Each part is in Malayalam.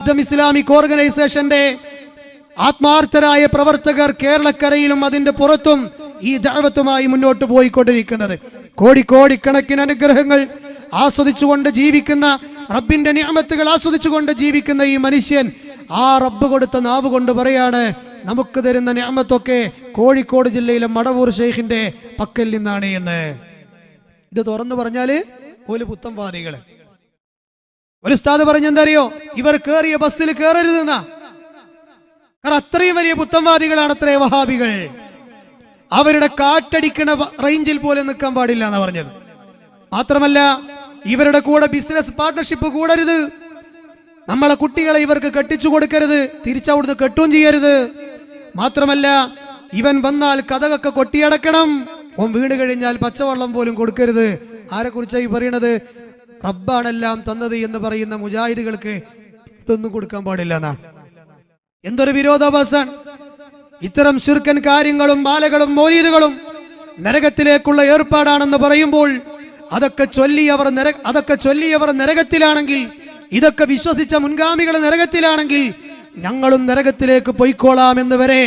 ഇസ്ലാമിക് ഓർഗനൈസേഷന്റെ ആത്മാർത്ഥരായ പ്രവർത്തകർ കേരളക്കരയിലും അതിന്റെ പുറത്തും ഈ ദൈവത്തുമായി മുന്നോട്ട് പോയിക്കൊണ്ടിരിക്കുന്നത്. കോടിക്കോടിക്കണക്കിന് അനുഗ്രഹങ്ങൾ ആസ്വദിച്ചുകൊണ്ട് ജീവിക്കുന്ന റബ്ബിന്റെ നിയമത്തുകൾ ആസ്വദിച്ചുകൊണ്ട് ജീവിക്കുന്ന ഈ മനുഷ്യൻ ആ റബ്ബ് കൊടുത്ത നാവ് കൊണ്ട് പറയാണ് നമുക്ക് തരുന്ന നിയമത്തൊക്കെ കോഴിക്കോട് ജില്ലയിലെ മടവൂർ ഷെയ്ഖിന്റെ പക്കൽ നിന്നാണ് എന്ന്. ഇത് തുറന്നു പറഞ്ഞാൽ ഒരു പുത്തംവാദികൾ ഒരു ഉസ്താദ് പറഞ്ഞെന്തറിയോ ഇവർ കേറിയ ബസ്സിൽ കേറരുതെന്നാ. കാരണം അത്രയും വലിയ പുത്തംവാദികളാണ് അത്രേ വഹാബികൾ. അവരുടെ കാറ്റടിക്കണ റേഞ്ചിൽ പോലും നിൽക്കാൻ പാടില്ല എന്ന് പറഞ്ഞത്. മാത്രമല്ല ഇവരുടെ കൂടെ ബിസിനസ് പാർട്ണർഷിപ്പ് കൂടരുത്. നമ്മളെ കുട്ടികളെ ഇവർക്ക് കെട്ടിച്ചു കൊടുക്കരുത്. തിരിച്ചവിടുന്ന് കെട്ടുകയും ചെയ്യരുത്. മാത്രമല്ല ഇവൻ വന്നാൽ കഥകൊക്കെ കൊട്ടിയടക്കണം. വീട് കഴിഞ്ഞാൽ പച്ചവെള്ളം പോലും കൊടുക്കരുത്. ആരെ കുറിച്ചായി പറയണത്? റബ്ബാണെല്ലാം തന്നത് എന്ന് പറയുന്ന മുജാഹിദുകൾക്ക് ഇതൊന്നും കൊടുക്കാൻ പാടില്ല എന്നാണ് എന്തൊരു വിരോധാഭാസാണ് ഇത്തരം ശുർക്കൻ കാര്യങ്ങളും മാലകളും മോലീദുകളും നരകത്തിലേക്കുള്ള ഏർപ്പാടാണെന്ന് പറയുമ്പോൾ അതൊക്കെ ചൊല്ലിയവർ നര അതൊക്കെ ചൊല്ലി അവർ നരകത്തിലാണെങ്കിൽ ഇതൊക്കെ വിശ്വസിച്ച മുൻഗാമികൾ നരകത്തിലാണെങ്കിൽ ഞങ്ങളും നരകത്തിലേക്ക് പൊയ്ക്കോളാം എന്ന് വരെ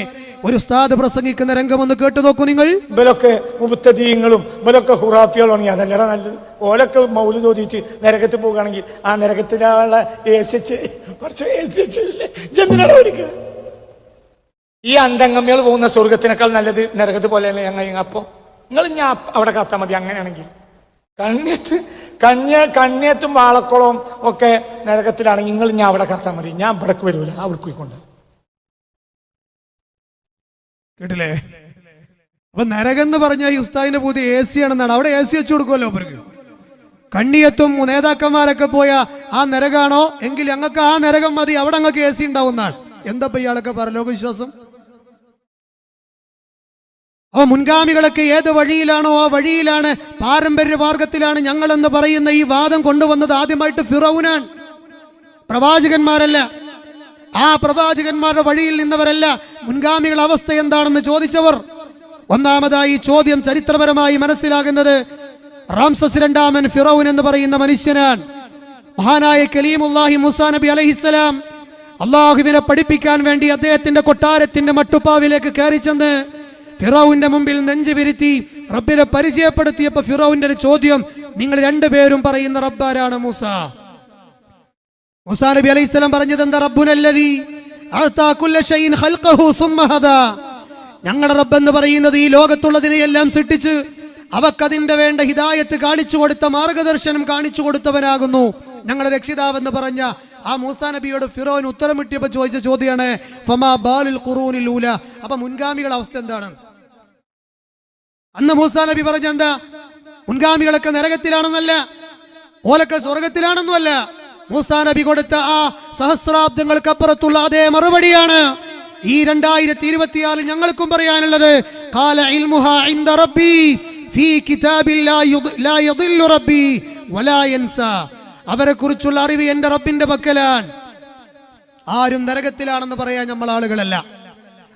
ഒരു ഉസ്താദ് പ്രസംഗിക്കുന്ന രംഗം ഒന്ന് കേട്ടു നോക്കൂ നിങ്ങൾ. ഇവരൊക്കെ മുബത്തദീങ്ങളും ഇവരൊക്കെ ഹുറാഫികളാണെങ്കിൽ അതല്ലടാ നല്ലത്. ഓലൊക്കെ മൗൽ തോതിയിട്ട് നരകത്തിൽ പോകുകയാണെങ്കിൽ ആ നരകത്തിലുള്ള എ സി എച്ച് കുറച്ച് എ സി എച്ച് ഈ അന്തംഗമ്മികൾ പോകുന്ന സ്വർഗത്തിനേക്കാൾ നല്ലത് നരകത്ത് പോലെയല്ലേ ഞങ്ങൾ അപ്പോ? നിങ്ങൾ ഞാൻ അവിടെ കാത്താൽ മതി അങ്ങനെയാണെങ്കിൽ. കണ്ണിയത്ത് കഞ്ഞ കണ്ണിയത്തും വാളക്കുളവും ഒക്കെ നരകത്തിലാണെങ്കിൽ നിങ്ങൾ ഞാൻ അവിടെ കാത്താൽ മതി. ഞാൻ ഇവിടേക്ക് വരൂല. അവിടെ പോയിക്കൊണ്ട്. കേട്ടില്ലേ? അപ്പൊ നരകം എന്ന് പറഞ്ഞ ഈ ഉസ്താദിന്റെ പൂതി എ സി ആണെന്നാണ്. അവിടെ എ സി വെച്ചു കൊടുക്കുമല്ലോ അവർക്ക് കണ്ണിയത്തും നേതാക്കന്മാരൊക്കെ പോയ ആ നരകാണോ? എങ്കിൽ ഞങ്ങൾക്ക് ആ നരകം മതി. അവിടെ അങ്ങക്ക് എ സി ഉണ്ടാവുന്നതാണ്. എന്താ ഇപ്പൊ ഇയാളൊക്കെ പരലോക വിശ്വാസം? അപ്പൊ മുൻഗാമികളൊക്കെ ഏത് വഴിയിലാണോ ആ വഴിയിലാണ് പാരമ്പര്യ മാർഗത്തിലാണ് ഞങ്ങളെന്ന് പറയുന്ന ഈ വാദം കൊണ്ടുവന്നത് ആദ്യമായിട്ട് ഫിറൌനാണ്. പ്രവാചകന്മാരല്ല. ആ പ്രവാചകന്മാരുടെ വഴിയിൽ നിന്നവരല്ല മുൻഗാമികളുടെ അവസ്ഥ എന്താണെന്ന് ചോദിച്ചവർ. ഒന്നാമതായി ചോദ്യം ചരിത്രപരമായി മനസ്സിലാകുന്നത് റാംസസ് രണ്ടാമൻ ഫിറോൻ എന്ന് പറയുന്ന മനുഷ്യനാണ്. മഹാനായ കലീമുല്ലാഹി മുസാ നബി അലഹിസ്സലാം അള്ളാഹുവിനെ പഠിപ്പിക്കാൻ വേണ്ടി അദ്ദേഹത്തിന്റെ കൊട്ടാരത്തിന്റെ മട്ടുപ്പാവിലേക്ക് കയറി ചെന്ന് ഫിറോവിന്റെ മുമ്പിൽ നെഞ്ചു വിരുത്തി റബ്ബിനെ പരിചയപ്പെടുത്തിയപ്പോ ഫിറോവിന്റെ ഒരു ചോദ്യം നിങ്ങൾ രണ്ടുപേരും പറയുന്ന റബ്ബാരാണ് മൂസ? മുസാ നബി അലൈഹി സ്വലം പറഞ്ഞത് എന്താ? ഹദാ. ഞങ്ങളുടെ റബ്ബെന്ന് പറയുന്നത് ഈ ലോകത്തുള്ളതിനെയെല്ലാം സൃഷ്ടിച്ച് അവക്കതിന്റെ വേണ്ട ഹിതായത്ത് കാണിച്ചു കൊടുത്ത മാർഗദർശനം കാണിച്ചു കൊടുത്തവനാകുന്നു. ഞങ്ങളുടെ രക്ഷിതാവെന്ന് പറഞ്ഞ ആ മൂസാ നബിയോട് ഫിറോൻ ഉത്തരം കിട്ടിയപ്പോൾ ചോദിച്ച ചോദ്യമാണ് ഫമാ ഖുറൂനിൽ ഊല? അപ്പൊ മുൻഗാമികളുടെ അവസ്ഥ എന്താണ്? അന്ന് മൂസാ നബി പറഞ്ഞ എന്താ? മുൻഗാമികളൊക്കെ നരകത്തിലാണെന്നല്ല ഓലൊക്കെ സ്വർഗത്തിലാണെന്നുമല്ല. മൂസാ നബി കൊടുത്ത ആ സഹസ്രാബ്ദങ്ങൾക്കപ്പുറത്തുള്ള അതേ മറുപടിയാണ് ഈ രണ്ടായിരത്തി ഇരുപത്തിയാറിൽ ഞങ്ങൾക്കും പറയാനുള്ളത് കാല ഇൽമുഹ റബ്ബി ഫീ കിതാബിൽ ലാ യദില്ലു റബ്ബി വലാ യൻസ. അവരെ കുറിച്ചുള്ള അറിവ് എന്റെ റബ്ബിന്റെ പക്കലാണ്. ആരും നരകത്തിലാണെന്ന് പറയാൻ നമ്മൾ ആളുകളല്ല.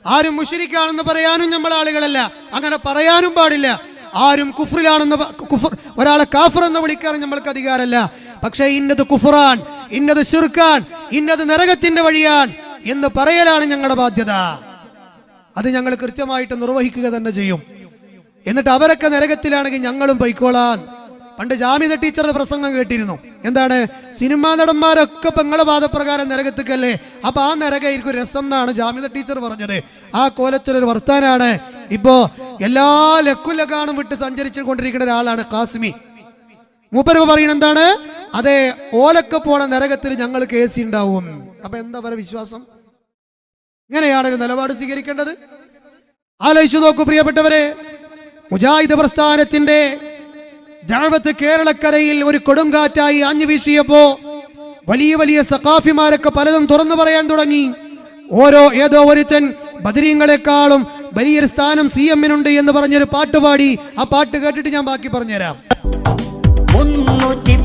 ആരും മുഷിരിക്കാണെന്ന് പറയാനും നമ്മൾ ആളുകളല്ല. അങ്ങനെ പറയാനും പാടില്ല. ആരും കുഫറിലാണെന്ന് കുഫർ ഒരാളെ കാഫർ എന്ന് വിളിക്കാനും നമ്മൾക്ക് അധികാരമല്ല. പക്ഷേ ഇന്നത് കുഫുറാൻ ഇന്നത് ശുർക്കാൻ ഇന്നത് നരകത്തിന്റെ വഴിയാൻ എന്ന് പറയലാണ് ഞങ്ങളുടെ ബാധ്യത. അത് ഞങ്ങൾ കൃത്യമായിട്ട് നിർവഹിക്കുക തന്നെ ചെയ്യും. എന്നിട്ട് അവരൊക്കെ നരകത്തിലാണെങ്കിൽ ഞങ്ങളും പൊയ്ക്കോളാൻ പണ്ട് ജാമ്യത ടീച്ചറുടെ പ്രസംഗം കേട്ടിരുന്നു. എന്താണ്? സിനിമാ നടന്മാരൊക്കെ പെങ്ങളെ വാദപ്രകാരം നരകത്തിക്കല്ലേ? അപ്പൊ ആ നരകമായിരിക്കും രസം എന്നാണ് ജാമ്യത ടീച്ചർ പറഞ്ഞത്. ആ കോലത്തിലൊരു വർത്താനാണ്. ഇപ്പോ എല്ലാ ലക്കുലകാണും വിട്ട് സഞ്ചരിച്ചു കൊണ്ടിരിക്കുന്ന ഒരാളാണ് കാസ്മി മൂപ്പര് പറയുന്നത് എന്താണ്? അതെ ഓലൊക്കെ പോണ നരകത്തിൽ ഞങ്ങൾ കേസി ഉണ്ടാവും. അപ്പൊ എന്താ പറയുക വിശ്വാസം? ഇങ്ങനെയാണ് ഒരു നിലപാട് സ്വീകരിക്കേണ്ടത്. ആലോചിച്ചു നോക്കൂ പ്രിയപ്പെട്ടവരെ മുജാഹിദ് പ്രസ്ഥാനത്തിന്റെ ദഅവത്ത് കേരളക്കരയിൽ ഒരു കൊടുങ്കാറ്റായി ആഞ്ഞു വീശിയപ്പോ വലിയ വലിയ സഖാഫിമാരൊക്കെ പലതും തുറന്നു പറയാൻ തുടങ്ങി. ഓരോ ഏതോ ഒരുത്തൻ ബദരീങ്ങളെക്കാളും വലിയൊരു സ്ഥാനം സി എമ്മിനുണ്ട് എന്ന് പറഞ്ഞൊരു പാട്ട് പാടി ആ പാട്ട് കേട്ടിട്ട് ഞാൻ ബാക്കി പറഞ്ഞുതരാം.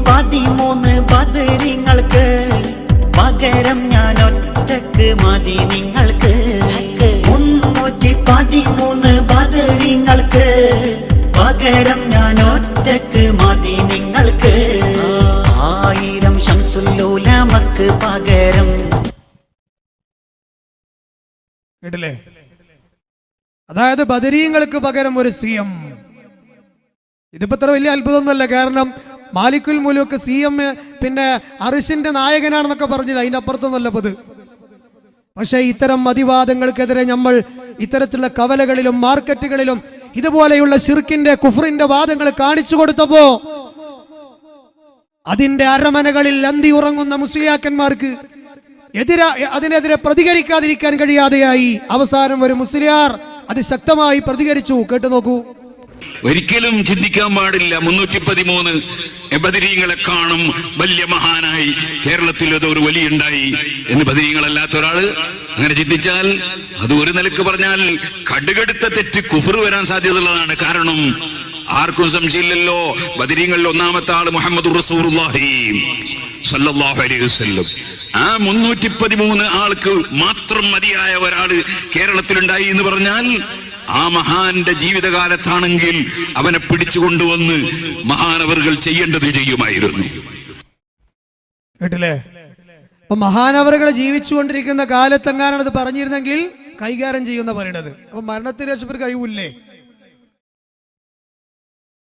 പതിമൂന്ന് പതിരിങ്ങൾക്ക് പകരം ഞാൻ ഒറ്റയ്ക്ക് മതി നിങ്ങൾക്ക്. മുന്നൂറ്റി പതിമൂന്ന് പതിരിങ്ങൾക്ക് പകരം ഞാൻ ഒറ്റയ്ക്ക് മതി നിങ്ങൾക്ക്. ആയിരം ശംസുല്ലൂലമക്ക് പകരം. കേട്ടില്ലേ? അതായത് ബദരീങ്ങൾക്ക് പകരം ഒരു സി എം ഇതിപ്പോ ഇത്ര വലിയ അത്ഭുതമൊന്നുമല്ല. കാരണം മാലിക്കുൽ മുലൂക്ക് സി എം പിന്നെ അറിഷിന്റെ നായകനാണെന്നൊക്കെ പറഞ്ഞില്ല? അതിനപ്പുറത്ത് നല്ലപ്പത്. പക്ഷെ പക്ഷേ ഇത്തരം മതിവാദങ്ങൾക്കെതിരെ നമ്മൾ ഇത്തരത്തിലുള്ള കവലകളിലും മാർക്കറ്റുകളിലും ഇതുപോലെയുള്ള ഷിർക്കിന്റെ കുഫറിന്റെ വാദങ്ങൾ കാണിച്ചു കൊടുത്തപ്പോ അതിന്റെ അരമനകളിൽ അന്തി ഉറങ്ങുന്ന മുസ്ലിയാക്കന്മാർക്ക് എതിരാ അതിനെതിരെ പ്രതികരിക്കാതിരിക്കാൻ കഴിയാതെയായി അവസാനം ഒരു മുസ്ലിയാർ അത് ശക്തമായി പ്രതികരിച്ചു. കേട്ടു നോക്കൂ. ഒരിക്കലും ചിന്തിക്കാൻ പാടില്ല. മുന്നൂറ്റി പതിമൂന്ന് ബദരീങ്ങളെ കാണും. വലിയ മഹാനായി. കേരളത്തിൽ ഒരു വലിയുണ്ടായി എന്ന് ബദരീങ്ങളല്ലാത്ത ഒരാൾ അങ്ങനെ ചിന്തിച്ചാൽ അത് ഒരു നിലയ്ക്ക് പറഞ്ഞാൽ കടുകടുത്ത തെറ്റ് കുഫർ വരാൻ സാധ്യതയുള്ളതാണ്. കാരണം ആർക്കും സംശയമില്ലല്ലോ. ബദരീങ്ങളിൽ ഒന്നാമത്തെ ആൾ മുഹമ്മദ് ആ മുന്നൂറ്റി പതിമൂന്ന് ആൾക്ക് മാത്രം മതിയായ ഒരാൾ കേരളത്തിലുണ്ടായി എന്ന് പറഞ്ഞാൽ ആ മഹാന്റെ ജീവിതകാലത്താണെങ്കിൽ അവനെ പിടിച്ചുകൊണ്ടുവന്ന് മഹാനവറുകൾ ചെയ്യേണ്ടത് ചെയ്യുമായിരുന്നു. കേട്ടില്ലേ? അപ്പൊ മഹാനവറുകൾ ജീവിച്ചുകൊണ്ടിരിക്കുന്ന കാലത്തെങ്ങാനാണ് അത് പറഞ്ഞിരുന്നെങ്കിൽ കൈകാര്യം ചെയ്യുന്ന പറയണത് അപ്പൊ മരണത്തിന് ശേഷം ഒരു കഴിവില്ലേ?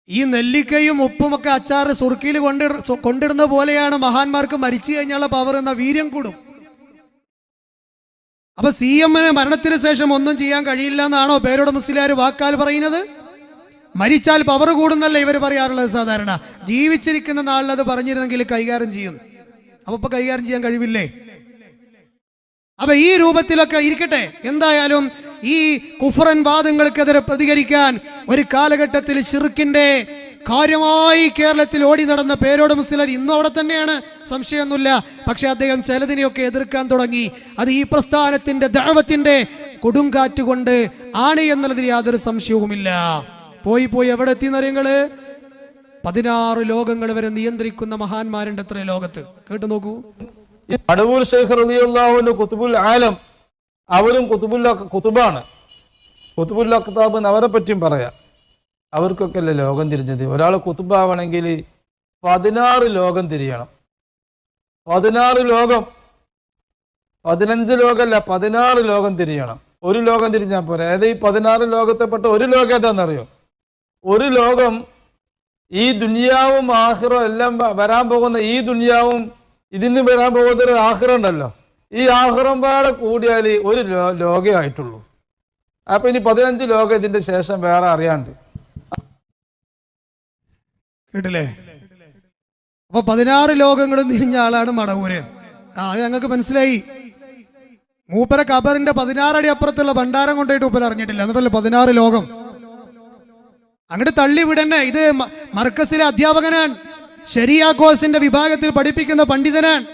ഈ നെല്ലിക്കയും ഉപ്പും ഒക്കെ അച്ചാറ് സുർക്കിയിൽ കൊണ്ടി കൊണ്ടിടുന്ന പോലെയാണ് മഹാന്മാർക്ക് മരിച്ചു കഴിഞ്ഞുള്ള പവർ എന്ന വീര്യം കൂടും. അപ്പൊ സി എമ്മിന് മരണത്തിന് ശേഷം ഒന്നും ചെയ്യാൻ കഴിയില്ല എന്നാണോ പേരോട് മുസ്ലിയാർ വാക്കാൽ പറയുന്നത്? മരിച്ചാൽ പവർ കൂടുന്നല്ലേ ഇവർ പറയാറുള്ളത് സാധാരണ. ജീവിച്ചിരിക്കുന്ന നാളിൽ അത് പറഞ്ഞിരുന്നെങ്കിൽ കൈകാര്യം ചെയ്യും. അപ്പൊ ഇപ്പൊ കൈകാര്യം ചെയ്യാൻ കഴിവില്ലേ? അപ്പൊ ഈ രൂപത്തിലൊക്കെ ഇരിക്കട്ടെ. എന്തായാലും ഈ കുഫറൻ വാദങ്ങൾക്കെതിരെ പ്രതികരിക്കാൻ ഒരു കാലഘട്ടത്തിൽ ഷിർക്കിന്റെ കാര്യമായി കേരളത്തിൽ ഓടി നടന്ന പേരോട് മുസ്ലിർ ഇന്നും അവിടെ തന്നെയാണ്. സംശയമൊന്നുമില്ല. പക്ഷെ അദ്ദേഹം ചിലതിനെയൊക്കെ എതിർക്കാൻ തുടങ്ങി. അത് ഈ പ്രസ്ഥാനത്തിന്റെ ദഴവത്തിന്റെ കൊടുങ്കാറ്റ് കൊണ്ട് ആണ് എന്നുള്ളതിൽ യാതൊരു സംശയവുമില്ല. പോയി പോയി എവിടെ എത്തി നിങ്ങൾ പതിനാറ് ലോകങ്ങൾ വരെ നിയന്ത്രിക്കുന്ന മഹാന്മാരുണ്ട് അത്ര ലോകത്ത്. കേട്ടു നോക്കൂ. അടവൂർ ഷെയ്ഖ് ആലം. അവരും കുത്തുബുല്ല കുത്തുബാണ് കുത്തുബുല്ല കുത്താബ് അവരെ പറ്റിയും പറയാം. അവർക്കൊക്കെ അല്ലേ ലോകം തിരിഞ്ഞത്? ഒരാൾ കുത്തുബാവണമെങ്കിൽ പതിനാറ് ലോകം തിരിയണം. പതിനാറ് ലോകം. പതിനഞ്ച് ലോകമല്ല പതിനാറ് ലോകം തിരിയണം. ഒരു ലോകം തിരിഞ്ഞാൽ പോരാ. അതായത് ഈ പതിനാറ് ലോകത്തെപ്പെട്ട ഒരു ലോകം ഏതാണെന്നറിയോ ഒരു ലോകം ഈ ദുനിയാവും ആഹ്റോ എല്ലാം വരാൻ പോകുന്ന ഈ ദുനിയാവും ഇതിന് വരാൻ പോകുന്ന ഒരു ആഹ്റം ഉണ്ടല്ലോ. ഈ ആഹ്റം പാടെ കൂടിയാൽ ഒരു ലോ- ലോകേ ആയിട്ടുള്ളൂ. അപ്പൊ ഇനി പതിനഞ്ച് ലോകം ഇതിന്റെ ശേഷം വേറെ അറിയാണ്ട്. കേട്ടില്ലേ? അപ്പൊ പതിനാറ് ലോകങ്ങളും തിരിഞ്ഞ ആളാണ് മടവൂര് ആ ഞങ്ങൾക്ക് മനസ്സിലായി. മൂപ്പര കബറിന്റെ പതിനാറടി അപ്പുറത്തുള്ള ഭണ്ഡാരം കൊണ്ടുപോയിട്ട് മൂപ്പര അറിഞ്ഞിട്ടില്ല. എന്നിട്ടല്ലേ പതിനാറ് ലോകം? അങ്ങോട്ട് തള്ളി വിടന്നെ. ഇത് മർക്കസിലെ അധ്യാപകനാണ്. കോഴ്സിന്റെ വിഭാഗത്തിൽ പഠിപ്പിക്കുന്ന പണ്ഡിതനാണ്.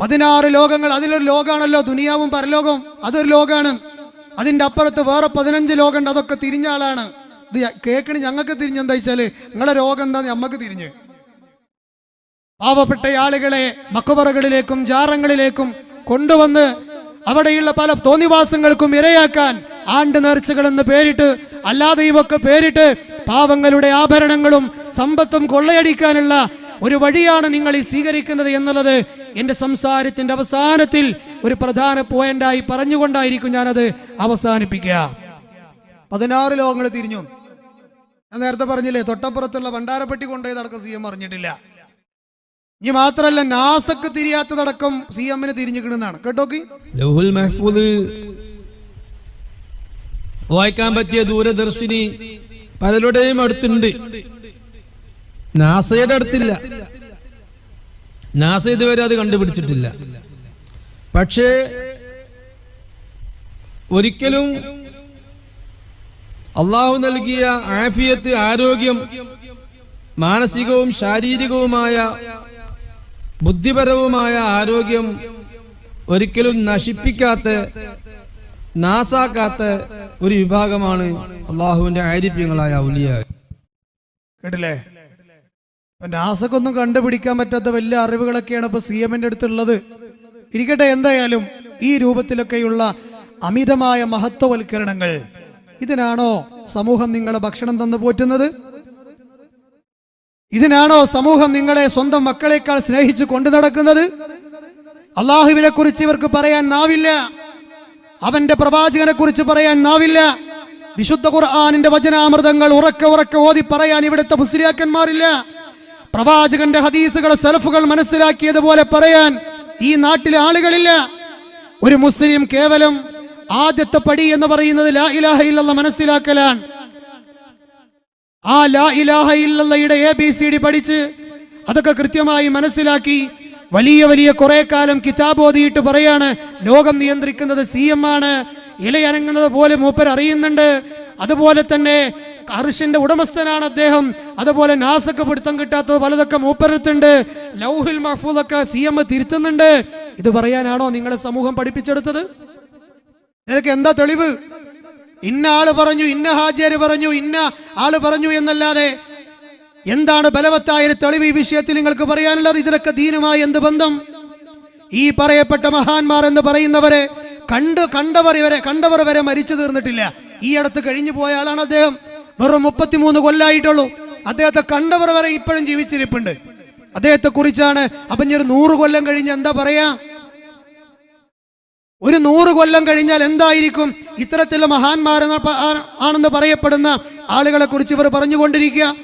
പതിനാറ് ലോകങ്ങൾ അതിലൊരു ലോകമാണല്ലോ ദുനിയാവും പരലോകവും. അതൊരു ലോകമാണ് അതിന്റെ അപ്പുറത്ത് വേറെ പതിനഞ്ച് ലോകമുണ്ട്. അതൊക്കെ തിരിഞ്ഞ ആളാണ്. ഇത് കേക്കണ് ഞങ്ങൾക്ക് തിരിഞ്ഞെന്താ വെച്ചാൽ നിങ്ങളെ രോഗം എന്താ ഞമ്മക്ക് തിരിഞ്ഞ്. പാവപ്പെട്ട ആളുകളെ മക്കബറകളിലേക്കും ജാറങ്ങളിലേക്കും കൊണ്ടുവന്ന് അവിടെയുള്ള പല തോന്നിവാസങ്ങൾക്കും ഇരയാക്കാൻ ആണ്ട് നേർച്ചകൾ എന്ന് പേരിട്ട് അല്ലാതെ ഇവക്ക് പേരിട്ട് പാവങ്ങളുടെ ആഭരണങ്ങളും സമ്പത്തും കൊള്ളയടിക്കാനുള്ള ഒരു വഴിയാണ് നിങ്ങൾ ഈ സ്വീകരിക്കുന്നത് എന്നുള്ളത് എന്റെ സംസാരത്തിന്റെ അവസാനത്തിൽ ഒരു പ്രധാന പോയിന്റായി പറഞ്ഞുകൊണ്ടായിരിക്കും ഞാനത് അവസാനിപ്പിക്കുക. പതിനാറ് ലോകങ്ങൾ തിരിഞ്ഞു. ഞാൻ നേരത്തെ പറഞ്ഞില്ലേ തൊട്ടപ്പുറത്തുള്ള ഭണ്ഡാരപ്പെട്ടി കൊണ്ടുപോയി അടക്കം സി എം അറിഞ്ഞിട്ടില്ല. ഇനി മാത്രല്ല നാസക്ക് തിരിയാത്തതടക്കം സി എമ്മിന് തിരിഞ്ഞിക്കിടുന്നതാണ് കേട്ടോക്കി? ലൗഹുൽ മെഹ്ഫൂദ് വായിക്കാൻ പറ്റിയ ദൂരദർശിനി പലരുടെയും അടുത്തുണ്ട്. നാസയുടെ അടുത്തില്ല. നാസ ഇതുവരെ അത് കണ്ടുപിടിച്ചിട്ടില്ല. പക്ഷേ ഒരിക്കലും അള്ളാഹു നൽകിയ ആഫിയത്ത് ആരോഗ്യം മാനസികവും ശാരീരികവുമായ ബുദ്ധിപരവുമായ ആരോഗ്യം ഒരിക്കലും നശിപ്പിക്കാത്ത നാസാക്കാത്ത ഒരു വിഭാഗമാണ് അള്ളാഹുവിന്റെ ആരിപ്യങ്ങളായ ഔലിയ. കേട്ടില്ലേ? നാസക്കൊന്നും കണ്ടുപിടിക്കാൻ പറ്റാത്ത വലിയ അറിവുകളൊക്കെയാണ് ഇപ്പൊ സി എമ്മിന്റെ അടുത്തുള്ളത്. ഇരിക്കട്ടെ എന്തായാലും ഈ രൂപത്തിലൊക്കെയുള്ള അമിതമായ മഹത്വവൽക്കരണങ്ങൾ ഇതിനാണോ സമൂഹം നിങ്ങളെ ഭക്ഷണം തന്നു പോറ്റുന്നത്? ഇതിനാണോ സമൂഹം നിങ്ങളെ സ്വന്തം മക്കളെക്കാൾ സ്നേഹിച്ച് കൊണ്ടു നടക്കുന്നത്? അള്ളാഹുവിനെ കുറിച്ച് ഇവർക്ക് പറയാൻ നാവില്ല. അവന്റെ പ്രവാചകനെ കുറിച്ച് പറയാൻ നാവില്ല. വിശുദ്ധ ഖുർആാനിന്റെ വചനാമൃതങ്ങൾ ഉറക്കെ ഉറക്കെ ഓതി പറയാൻ ഇവിടുത്തെ മുസ്ലിയാക്കന്മാരില്ല. പ്രവാചകന്റെ ഹദീസുകൾ സെൽഫുകൾ മനസ്സിലാക്കിയതുപോലെ പറയാൻ ഈ നാട്ടിലെ ആളുകളില്ല. ഒരു മുസ്ലിം കേവലം ആദ്യത്തെ പടി എന്ന് പറയുന്നത് ലാ ഇലാഹ ഇല്ലല്ല മനസ്സിലാക്കലാണ്. ആ ലാ ഇലാഹ ഇല്ലല്ലയുടെ എ ബി സി ഡി പഠിച്ച് അതൊക്കെ കൃത്യമായി മനസ്സിലാക്കി വലിയ വലിയ കുറെ കാലം കിതാബ് ഓതിയിട്ട് പറയാണ് ലോകം നിയന്ത്രിക്കുന്നത് സി എം ആണ് ഇലയനങ്ങുന്നത് പോലെ മൂപ്പർ അറിയുന്നുണ്ട്. അതുപോലെ തന്നെ അർഷിന്റെ ഉടമസ്ഥനാണ് അദ്ദേഹം. അതുപോലെ നാസക്ക് പിടുത്തം കിട്ടാത്തത് പലതൊക്കെ മൂപ്പരത്തുണ്ട് ലൗഹിൽ മഹഫൂദൊക്കെ സി എം തിരുത്തുന്നുണ്ട്. ഇത് പറയാനാണോ നിങ്ങളെ സമൂഹം പഠിപ്പിച്ചെടുത്തത്? നിനക്ക് എന്താ തെളിവ്? ഇന്ന ആൾ പറഞ്ഞു ഇന്ന ഹാജിയര് പറഞ്ഞു ഇന്ന ആൾ പറഞ്ഞു എന്നല്ലാതെ എന്താണ് ബലവത്തായ ഒരു തെളിവ് ഈ വിഷയത്തിൽ നിങ്ങൾക്ക് പറയാനുള്ളത്? ഇതിനൊക്കെ ദീനുമായി എന്ത് ബന്ധം? ഈ പറയപ്പെട്ട മഹാന്മാർ എന്ന് പറയുന്നവരെ കണ്ട് കണ്ടവർ ഇവരെ കണ്ടവർ വരെ മരിച്ചു തീർന്നിട്ടില്ല. ഈ അടുത്ത് കഴിഞ്ഞു പോയ ആളാണ് അദ്ദേഹം. വെറും മുപ്പത്തിമൂന്ന് കൊല്ലായിട്ടുള്ളൂ. അദ്ദേഹത്തെ കണ്ടവർ വരെ ഇപ്പോഴും ജീവിച്ചിരിപ്പുണ്ട്. അദ്ദേഹത്തെ കുറിച്ചാണ് അപ്പൊ ഒരു നൂറ് കൊല്ലം കഴിഞ്ഞ് എന്താ പറയാ? ഒരു നൂറ് കൊല്ലം കഴിഞ്ഞാൽ എന്തായിരിക്കും? ഇത്തരത്തിലുള്ള മഹാന്മാരെന്ന ആണെന്ന് പറയപ്പെടുന്ന ആളുകളെ കുറിച്ച് ഇവർ പറഞ്ഞുകൊണ്ടിരിക്കുക.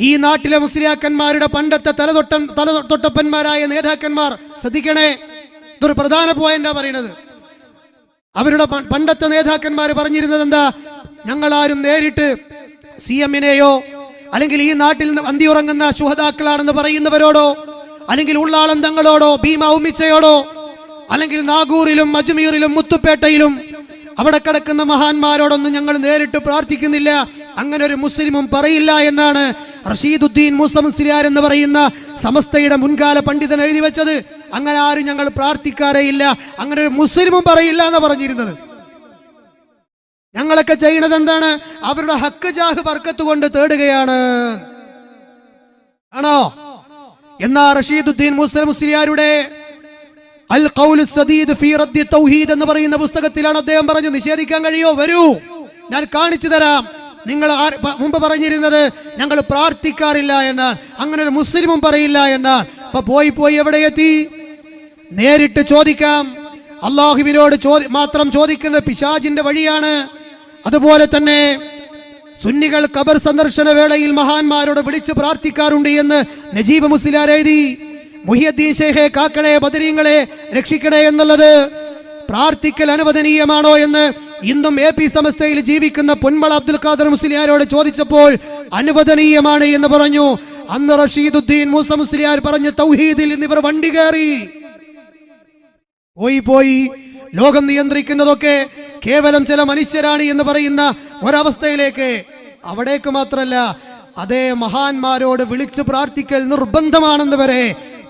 ഈ നാട്ടിലെ മുസ്ലിയാക്കന്മാരുടെ പണ്ടത്തെ തലതൊട്ട തലതൊട്ടപ്പന്മാരായ നേതാക്കന്മാർ ശ്രദ്ധിക്കണേ. ഇതൊരു പ്രധാന പോയിന്റാ പറയുന്നത്. അവരുടെ പണ്ടത്തെ നേതാക്കന്മാർ പറഞ്ഞിരുന്നത് എന്താ? ഞങ്ങളാരും നേരിട്ട് സി എമ്മിനെയോ അല്ലെങ്കിൽ ഈ നാട്ടിൽ നിന്ന് അന്തിയുറങ്ങുന്ന ശുഹതാക്കളാണെന്ന് പറയുന്നവരോടോ അല്ലെങ്കിൽ ഉള്ളാളം തങ്ങളോടോ ഭീമ ഉമ്മിച്ചയോടോ അല്ലെങ്കിൽ നാഗൂറിലും അജ്മീറിലും മുത്തുപേട്ടയിലും അവിടെ കിടക്കുന്ന മഹാന്മാരോടൊന്നും ഞങ്ങൾ നേരിട്ട് പ്രാർത്ഥിക്കുന്നില്ല. അങ്ങനെ ഒരു മുസ്ലിമും പറയില്ല എന്നാണ് റഷീദുദ്ദീൻ മൂസ മുസ്ലിയാർ എന്ന് പറയുന്ന സമസ്തയുടെ മുൻകാല പണ്ഡിതൻ എഴുതി വെച്ചത്. അങ്ങനെ ആരും ഞങ്ങൾ പ്രാർത്ഥിക്കാറേയില്ല അങ്ങനെ ഒരു മുസ്ലിമും പറയില്ല എന്ന് പറഞ്ഞിരുന്നത്. ഞങ്ങളൊക്കെ ചെയ്യണത് എന്താണ്? അവരുടെ ഹക്ക് ജാഹ് ബർക്കത്ത് കൊണ്ട് തേടുകയാണ്. ആണോ? എന്നാ റഷീദുദ്ദീൻ മുസ്ലിം മുസ്ലിയാരുടെ അൽ സദീദ് ഫീ തൗഹീദ് എന്ന് പറയുന്ന പുസ്തകത്തിലാണ് അദ്ദേഹം പറഞ്ഞു നിഷേധിക്കാൻ കഴിയോ? വരൂ. ഞാൻ കാണിച്ചു തരാം. നിങ്ങൾ മുമ്പ് പറഞ്ഞിരുന്നത് ഞങ്ങൾ പ്രാർത്ഥിക്കാറില്ല എന്നാണ്. അങ്ങനെ ഒരു മുസ്ലിമും പറയില്ല എന്നാണ്. അപ്പൊ പോയി പോയി എവിടെ എത്തി? നേരിട്ട് ചോദിക്കാം. അള്ളാഹുവിനോട് മാത്രം ചോദിക്കുന്നത് പിശാജിന്റെ വഴിയാണ്. അതുപോലെ തന്നെ സുന്നികൾ കബർ സന്ദർശന വേളയിൽ മഹാന്മാരോട് വിളിച്ച് പ്രാർത്ഥിക്കാറുണ്ട് എന്ന് നജീബ് മുസ്ലിയാർ എഴുതി. മുഹിയദ്ദീൻ ഷേഖെ കാക്കണേ ബദരീങ്ങളെ രക്ഷിക്കണേ എന്നുള്ളത് പ്രാർത്ഥിക്കൽ അനുവദനീയമാണോ എന്ന് ഇന്നും എ പി സമസ്തയിൽ ജീവിക്കുന്ന പൊന്മള അബ്ദുൽ ഖാദർ മുസ്ലിയാരോട് ചോദിച്ചപ്പോൾ അനുവദനീയമാണ് എന്ന് പറഞ്ഞു. അന്ന് റഷീദുദ്ദീൻ മൂസ മുസ്ലിയാർ പറഞ്ഞ തൗഹീദിൽ ഇവർ വണ്ടി കയറി. പോയി പോയി. ലോകം നിയന്ത്രിക്കുന്നതൊക്കെ കേവലം ചില മനുഷ്യരാണ് എന്ന് പറയുന്ന ഒരവസ്ഥയിലേക്ക്. അവിടേക്ക് മാത്രല്ല അതേ മഹാന്മാരോട് വിളിച്ചു പ്രാർത്ഥിക്കൽ നിർബന്ധമാണെന്ന് വരെ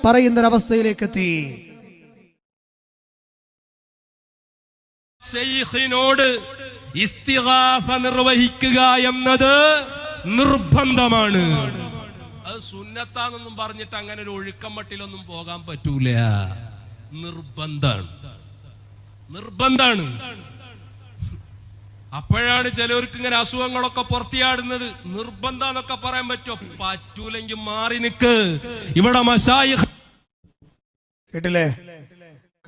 പറയുന്നൊരവസ്ഥയിലേക്ക് എത്തി ഷെയ്ഖിനോട് ഇസ്തിഗാഫ നിർവഹിക്കുക എന്നത് നിർബന്ധമാണ്. അത് സുന്നത്താന്നൊന്നും പറഞ്ഞിട്ട് അങ്ങനെ ഒരു ഒഴുക്കം മട്ടിലൊന്നും പോകാൻ പറ്റൂല. നിർബന്ധാണ് നിർബന്ധാണ് അപ്പോഴാണ് ചിലവർക്ക് ഇങ്ങനെ അസുഖങ്ങളൊക്കെ പുറത്തിയാടുന്നത്. നിർബന്ധം എന്നൊക്കെ പറയാൻ പറ്റുമോ പറ്റൂലെങ്കിൽ മാറി നിക്ക്. ഇവിടെ മസായി കേട്ടില്ലേ?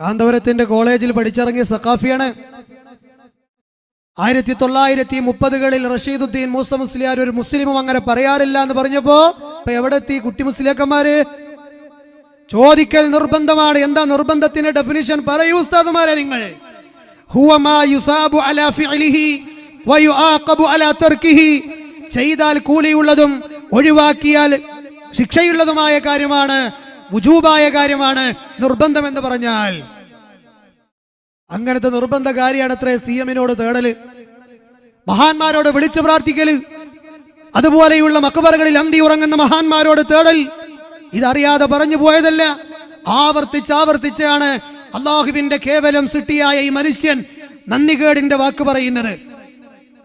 കാന്തപുരത്തിന്റെ കോളേജിൽ പഠിച്ചിറങ്ങിയ സഖാഫിയാണ്. ആയിരത്തി തൊള്ളായിരത്തി മുപ്പതുകളിൽ റഷീദുദ്ദീൻ മൂസ മുസ്ലിയാർ ഒരു മുസ്ലിമും അങ്ങനെ പറയാറില്ല എന്ന് പറഞ്ഞപ്പോ ഇപ്പൊ എവിടെ എത്തി കുട്ടി മുസ്ലിയാക്കന്മാര്? ചോദിക്കൽ നിർബന്ധമാണ്. എന്താ നിർബന്ധത്തിന്റെ ഡെഫിനിഷൻ പറയൂ ഉസ്താദുമാരെ നിങ്ങൾ. ചെയ്താൽ കൂലിയുള്ളതും ഒഴിവാക്കിയാൽ ശിക്ഷയുള്ളതുമായ കാര്യമാണ് വുജൂബായ കാര്യമാണ് നിർബന്ധം എന്ന് പറഞ്ഞാൽ. അങ്ങനത്തെ നിർബന്ധ കാര്യമാണ് അത്ര സി എമ്മിനോട് തേടൽ. മഹാന്മാരോട് വിളിച്ചു പ്രാർത്ഥിക്കൽ. അതുപോലെയുള്ള മക്കബറുകളിൽ അന്തി ഉറങ്ങുന്ന മഹാന്മാരോട് തേടൽ. ഇതറിയാതെ പറഞ്ഞു പോയതല്ല. ആവർത്തിച്ച് ആവർത്തിച്ചാണ് അള്ളാഹുവിന്റെ കേവലം സിട്ടിയായ ഈ മനുഷ്യൻ നന്ദികേടിന്റെ വാക്ക് പറയുന്നത്.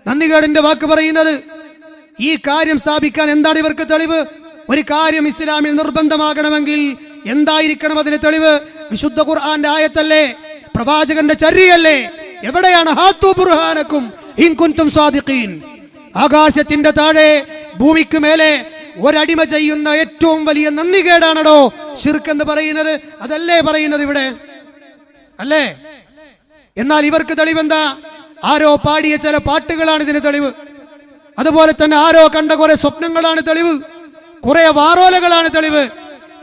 നന്ദികേടിന്റെ വാക്ക് പറയുന്നത് ഈ കാര്യം സ്ഥാപിക്കാൻ എന്താണ് ഇവർക്ക് തെളിവ്? ഒരു കാര്യം ഇസ്ലാമിൽ നിർബന്ധമാകണമെങ്കിൽ എന്തായിരിക്കണം അതിന് തെളിവ്? വിശുദ്ധ ഖുർആന്റെ ആയത്തല്ലേ? പ്രവാചകന്റെ ചര്യല്ലേ? എവിടെയാണ് ഹാത്തു ബുർഹാനക്കും സാദിഖീൻ? ആകാശത്തിന്റെ താഴെ ഭൂമിക്ക് മേലെ ഒരടിമ ചെയ്യുന്ന ഏറ്റവും വലിയ നന്ദികേടാണടോ? ഷിർക്ക് എന്ന് പറയുന്നത്. അതല്ലേ പറയുന്നത് ഇവിടെ? അല്ലേ? എന്നാൽ ഇവർക്ക് തെളിവെന്താ? ആരോ പാടിയ ചില പാട്ടുകളാണ് ഇതിന് തെളിവ്. അതുപോലെ തന്നെ ആരോ കണ്ട കുറെ സ്വപ്നങ്ങളാണ് തെളിവ്. കുറെ വാറോലകളാണ് തെളിവ്.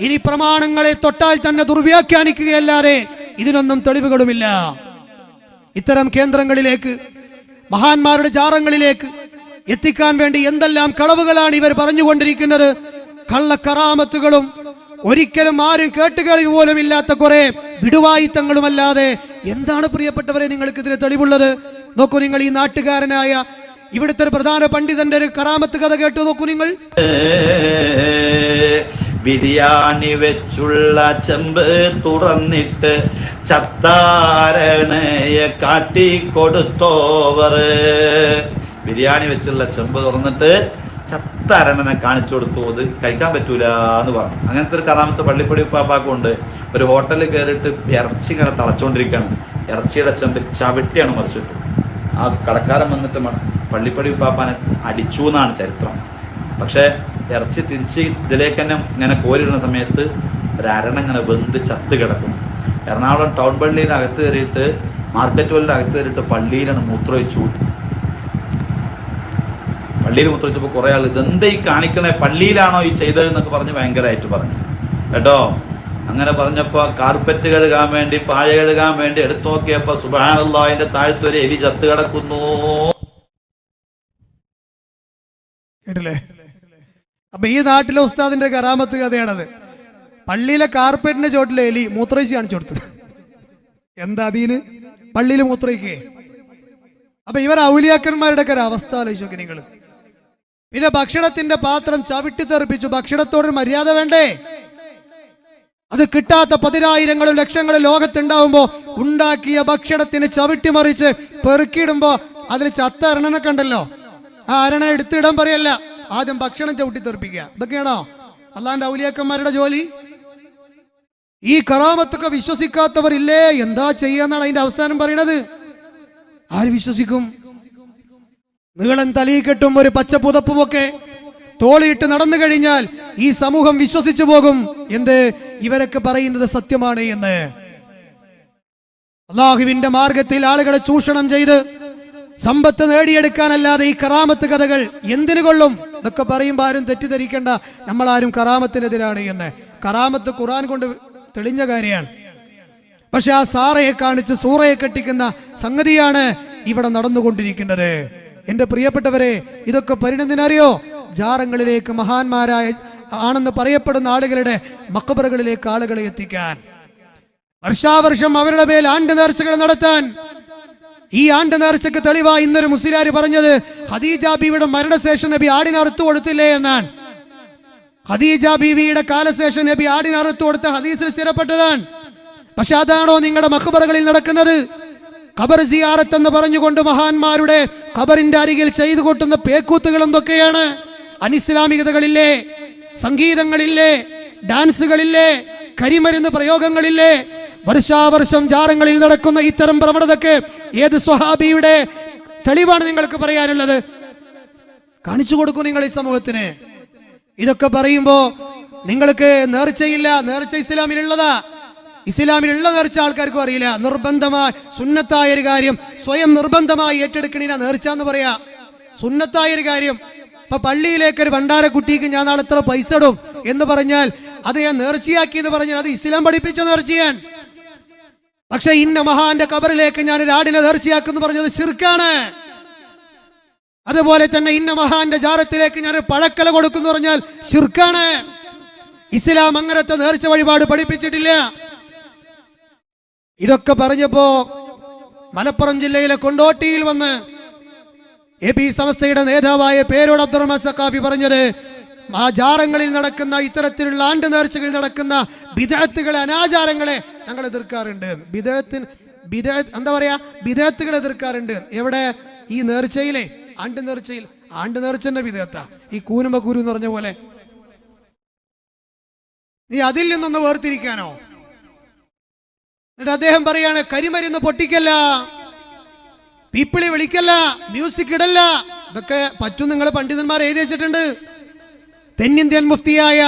ഇനി പ്രമാണങ്ങളെ തൊട്ടാൽ തന്നെ ദുർവ്യാഖ്യാനിക്കുകയല്ലാതെ ഇതിനൊന്നും തെളിവുകളുമില്ല. ഇത്തരം കേന്ദ്രങ്ങളിലേക്ക് മഹാന്മാരുടെ ജാറങ്ങളിലേക്ക് എത്തിക്കാൻ വേണ്ടി എന്തെല്ലാം കളവുകളാണ് ഇവർ പറഞ്ഞുകൊണ്ടിരിക്കുന്നത്? കള്ളക്കറാമത്തുകളും ഒരിക്കലും ആരും കേട്ടുകേൾവി പോലും ഇല്ലാത്ത കുറെ വിടുവായിത്തങ്ങളുമല്ലാതെ എന്താണ് പ്രിയപ്പെട്ടവരെ നിങ്ങൾക്ക് ഇതിന് തെളിവുള്ളത്? നോക്കൂ നിങ്ങൾ ഈ നാട്ടുകാരനായ ഇവിടുത്തെ ഒരു പ്രധാന പണ്ഡിതന്റെ ഒരു കറാമത്ത് കഥ കേട്ടു നോക്കൂ നിങ്ങൾ. ബിരിയാണി വെച്ചുള്ള ചെമ്പ് തുറന്നിട്ട് ചത്താരണയെ കാട്ടി കൊടുത്തോവർ ബിരിയാണി വെച്ചുള്ള ചെമ്പ് തുറന്നിട്ട് ചത്തരണനെ കാണിച്ചു കൊടുത്തു. അത് കഴിക്കാൻ പറ്റൂല എന്ന് പറഞ്ഞു. അങ്ങനത്തെ ഒരു കഥാമത്തെ പള്ളിപ്പടി പാപ്പാക്കുണ്ട് ഒരു ഹോട്ടലിൽ കയറിയിട്ട് ഇറച്ചി ഇങ്ങനെ തളച്ചുകൊണ്ടിരിക്കുകയാണ് ഇറച്ചിയുടെ ചെമ്പ് ചവിട്ടിയാണ് മറിച്ചിട്ടു. ആ കടക്കാരൻ വന്നിട്ട് പള്ളിപ്പടി ഉപ്പാപ്പാനെ അടിച്ചു എന്നാണ് ചരിത്രം. പക്ഷേ ഇറച്ചി തിരിച്ച് ഇതിലേക്ക് തന്നെ ഇങ്ങനെ കോരിടുന്ന സമയത്ത് ഒരു അരണ ഇങ്ങനെ വെന്ത് ചത്ത് കിടക്കും എറണാകുളം ടൗൺ പള്ളിയിൽ അകത്ത് കയറിയിട്ട് മാർക്കറ്റ് വല്ലിന്റെ അകത്ത് കയറിയിട്ട് പള്ളിയിലാണ് മൂത്രമൊഴിച്ചു പള്ളിയിൽ മൂത്രമൊഴിച്ചപ്പോൾ കുറേ ആൾ ഇതെന്താ ഈ കാണിക്കണേ? പള്ളിയിലാണോ ഈ ചെയ്തത് എന്നൊക്കെ പറഞ്ഞ് ഭയങ്കരമായിട്ട് പറഞ്ഞു. കേട്ടോ? അങ്ങനെ പറഞ്ഞപ്പോൾ കാർപ്പറ്റ് കഴുകാൻ വേണ്ടി പായ കഴുകാൻ വേണ്ടി എടുത്തു നോക്കിയപ്പോൾ സുബാനുള്ള അതിന്റെ താഴ്ത്തൊരു എലി ചത്ത് കിടക്കുന്നു. അപ്പൊ ഈ നാട്ടിലെ ഉസ്താദിന്റെ കറാമത്ത് കഥയാണത്. പള്ളിയിലെ കാർപ്പറ്റിന്റെ ചോട്ടിലെ എലി മൂത്രയിച്ച് കാണിച്ചു കൊടുത്തു. എന്താ അതീന് പള്ളിയിൽ മൂത്രയിക്കേ അപ്പൊ ഇവർ ഔലിയാക്കന്മാരുടെ ഒക്കെ ഒരു അവസ്ഥ ആലോചിച്ചു നിങ്ങൾ. പിന്നെ ഭക്ഷണത്തിന്റെ പാത്രം ചവിട്ടി തെറിപ്പിച്ചു. ഭക്ഷണത്തോട് മര്യാദ വേണ്ടേ? അത് കിട്ടാത്ത പതിനായിരങ്ങളും ലക്ഷങ്ങളും ലോകത്തുണ്ടാവുമ്പോ ഉണ്ടാക്കിയ ഭക്ഷണത്തിന് ചവിട്ടി മറിച്ച് പെറുക്കിയിടുമ്പോ അതിൽ ചത്ത അരണനൊക്കെ ഉണ്ടല്ലോ ആ അരണ എടുത്തിടാൻ പറയല്ല. ആദ്യം ഭക്ഷണം ചവിട്ടി തെറിപ്പിക്കുക. ഇതൊക്കെയാണോ? അള്ളാന്റെ ഔലിയാക്കന്മാരുടെ ജോലി? ഈ കറാമത്തൊക്കെ വിശ്വസിക്കാത്തവർ ഇല്ലേ എന്താ ചെയ്യാന്നാണ് അതിന്റെ അവസാനം പറയണത്. ആര് വിശ്വസിക്കും? നീളൻ തലയിൽ കെട്ടും ഒരു പച്ച പുതപ്പുമൊക്കെ തോളിയിട്ട് നടന്നു കഴിഞ്ഞാൽ ഈ സമൂഹം വിശ്വസിച്ചു പോകും എന്ത് ഇവരൊക്കെ പറയുന്നത് സത്യമാണ് എന്ന്. അള്ളാഹുവിന്റെ മാർഗത്തിൽ ആളുകളെ ചൂഷണം ചെയ്ത് സമ്പത്ത് നേടിയെടുക്കാനല്ലാതെ ഈ കറാമത്ത് കഥകൾ എന്തിനു കൊള്ളും ഇതൊക്കെ പറയുമ്പോൾ ആരും തെറ്റിദ്ധരിക്കേണ്ട നമ്മളാരും കറാമത്തിനെതിരാണ് എന്ന്. കറാമത്ത് ഖുറാൻ കൊണ്ട് തെളിഞ്ഞ കാര്യമാണ്. പക്ഷെ ആ സാറയെ കാണിച്ച് സൂറയെ കെട്ടിക്കുന്ന സംഗതിയാണ് ഇവിടെ നടന്നുകൊണ്ടിരിക്കുന്നത്. എന്റെ പ്രിയപ്പെട്ടവരെ ഇതൊക്കെ പരിണതിനറിയോ ജാറങ്ങളിലേക്ക് മഹാന്മാരായ ആണെന്ന് പറയപ്പെടുന്ന ആളുകളുടെ മക്കബറുകളിലേക്ക് ആളുകളെ എത്തിക്കാൻ. വർഷാവർഷം അവരുടെ മേൽ ആണ്ട് നേർച്ചകൾ നടത്താൻ. ഈ ആണ്ട് നേർച്ചക്ക് തെളിവായി ഇന്നൊരു മുസ്ലിയാര് പറഞ്ഞത് ഹദീജ ബീവിയുടെ മരണശേഷം നബി ആടിനെ അറുത്തു കൊടുത്തില്ലേ എന്നാണ്. ഹദീജ ബീവിയുടെ കാലശേഷം നബി ആടിനെ അറുത്തു കൊടുത്ത ഹദീസിൽ സ്ഥിരപ്പെട്ടതാണ്. പക്ഷെ അതാണോ നിങ്ങളുടെ മക്കബറുകളിൽ നടക്കുന്നത്? ഖബർ സിയാറത്ത് എന്ന് പറഞ്ഞുകൊണ്ട് മഹാന്മാരുടെ ഖബറിന്റെ അരികിൽ ചെയ്തു കൊട്ടുന്ന പേക്കൂത്തുകൾ എന്തൊക്കെയാണ്? അനിസ്ലാമികതകളില്ലേ സംഗീതങ്ങളില്ലേ ഡാൻസുകളില്ലേ കരിമരുന്ന് പ്രയോഗങ്ങളില്ലേ വർഷാവർഷം ജാറങ്ങളിൽ നടക്കുന്ന ഇത്തരം പ്രവണതക്ക് ഏത് സ്വഹാബിയുടെ തെളിവാണ് നിങ്ങൾക്ക് പറയാനുള്ളത്? കാണിച്ചു കൊടുക്കും നിങ്ങൾ ഈ സമൂഹത്തിന്. ഇതൊക്കെ പറയുമ്പോ നിങ്ങൾക്ക് നേർച്ചയില്ല നേർച്ച ഇസ്ലാമിലുള്ളതാ. ഇസ്ലാമിലുള്ള നേർച്ച ആൾക്കാർക്കും അറിയില്ല. നിർബന്ധമായി സുന്നത്തായ ഒരു കാര്യം സ്വയം നിർബന്ധമായി ഏറ്റെടുക്കണില്ല. നേർച്ച എന്ന് പറയാ. സുന്നത്തായ ഒരു കാര്യം ഇപ്പൊ പള്ളിയിലേക്ക് ഒരു ഭണ്ഡാരക്കുട്ടിക്ക് ഞാൻ നാളെ എത്ര പൈസ ഇടും എന്ന് പറഞ്ഞാൽ അത് ഞാൻ നേർച്ചയാക്കി എന്ന് പറഞ്ഞാൽ അത് ഇസ്ലാം പഠിപ്പിച്ച നേർച്ചയാൻ പക്ഷെ ഇന്ന മഹാന്റെ കബറിലേക്ക് ഞാൻ ഒരു ആടിനെ നേർച്ചയാക്കുന്നു പറഞ്ഞത് ശിർക്കാണ്. അതുപോലെ തന്നെ ഇന്ന മഹാന്റെ ജാരത്തിലേക്ക് ഞാൻ ഒരു പഴക്കല കൊടുക്കുന്നു പറഞ്ഞാൽ ശിർക്കാണ്. ഇസ്ലാം അങ്ങനത്തെ നേർച്ച വഴിപാട് പഠിപ്പിച്ചിട്ടില്ല. ഇതൊക്കെ പറഞ്ഞപ്പോ മലപ്പുറം ജില്ലയിലെ കൊണ്ടോട്ടിയിൽ വന്ന് എ പി സമസ്തയുടെ നേതാവായ പേരോട് അബ്ദുറഹ്മാൻ പറഞ്ഞത് ആ ജാറങ്ങളിൽ നടക്കുന്ന ഇത്തരത്തിലുള്ള ആണ്ട് നേർച്ചകളിൽ നടക്കുന്ന ബിദഴത്തുകളെ അനാചാരങ്ങളെ ഞങ്ങൾ എതിർക്കാറുണ്ട്. ബിദഴത്തിന് ബിദ എന്താ പറയാ? ബിദഴത്തുകളെ എതിർക്കാറുണ്ട്. എവിടെ? ഈ നേർച്ചയിലെ ആണ്ട് നേർച്ചയിൽ ആണ്ട് നേർച്ചന്റെ വിധേയത്ത ഈ കൂനുമ്പ കൂരു എന്ന് പറഞ്ഞ പോലെ. നീ അതിൽ നിന്നൊന്ന് വേർതിരിക്കാനോ? എന്നിട്ട് അദ്ദേഹം പറയാണ് കരിമരുന്ന് പൊട്ടിക്കല്ല പീപ്പിളി വിളിക്കല്ല മ്യൂസിക് ഇടല്ല ഇതൊക്കെ പറ്റും നിങ്ങൾ പണ്ഡിതന്മാർ എഴുതി വെച്ചിട്ടുണ്ട്. തെന്നിന്ത്യൻ മുഫ്തിയായ